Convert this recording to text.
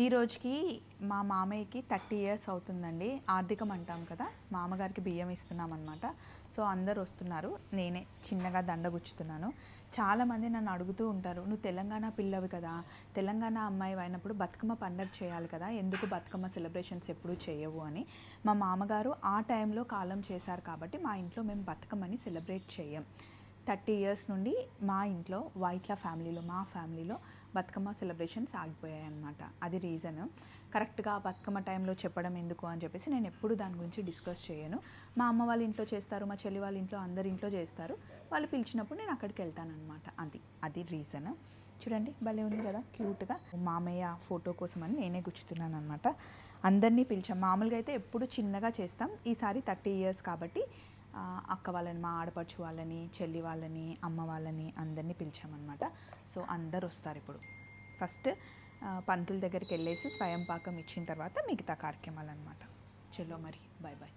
ఈ రోజుకి మా మామయ్యకి థర్టీ ఇయర్స్ అవుతుందండి. ఆర్థికం అంటాం కదా మామగారికి బియ్యం ఇస్తున్నాం అనమాట సో అందరు వస్తున్నారు. నేనే చిన్నగా దండ గుచ్చుతున్నాను. చాలామంది నన్ను అడుగుతూ ఉంటారు నువ్వు తెలంగాణ పిల్లవి కదా. తెలంగాణ అమ్మాయి అయినప్పుడు బతుకమ్మ పండగ చేయాలి కదా. ఎందుకు బతుకమ్మ సెలబ్రేషన్స్ ఎప్పుడు చేయవు? అని మా మామగారు ఆ టైంలో కాలం చేశారు కాబట్టి మా ఇంట్లో మేము బతుకమ్మని సెలబ్రేట్ చేయం. థర్టీ ఇయర్స్ నుండి మా ఇంట్లో వైట్ల ఫ్యామిలీలో మా ఫ్యామిలీలో బతుకమ్మ సెలబ్రేషన్స్ ఆగిపోయాయి అనమాట అది రీజన్ కరెక్ట్గా బతుకమ్మ టైంలో చెప్పడం ఎందుకు అని చెప్పేసి నేను ఎప్పుడు దాని గురించి డిస్కస్ చేయను. మా అమ్మ వాళ్ళ ఇంట్లో చేస్తారు మా చెల్లి వాళ్ళ ఇంట్లో అందరి ఇంట్లో చేస్తారు. వాళ్ళు పిలిచినప్పుడు నేను అక్కడికి వెళ్తాను అనమాట అది అది రీజన్ చూడండి భలే ఉంది కదా క్యూట్గా మామయ్య ఫోటో కోసం అని నేనే గుచ్చుతున్నాను అనమాట అందరినీ పిలిచాం. మామూలుగా అయితే ఎప్పుడు చిన్నగా చేస్తాం. ఈసారి థర్టీ ఇయర్స్ కాబట్టి అక్క వాళ్ళని మా ఆడపడుచు వాళ్ళని చెల్లి వాళ్ళని అమ్మ వాళ్ళని అందరినీ పిలిచామన్నమాట. సో అందరు వస్తారు ఇప్పుడు. ఫస్ట్ పంతుల దగ్గరికి వెళ్ళేసి స్వయం పాకం ఇచ్చిన తర్వాత మిగతా కార్యక్రమాలు అనమాట చలో మరి. Bye bye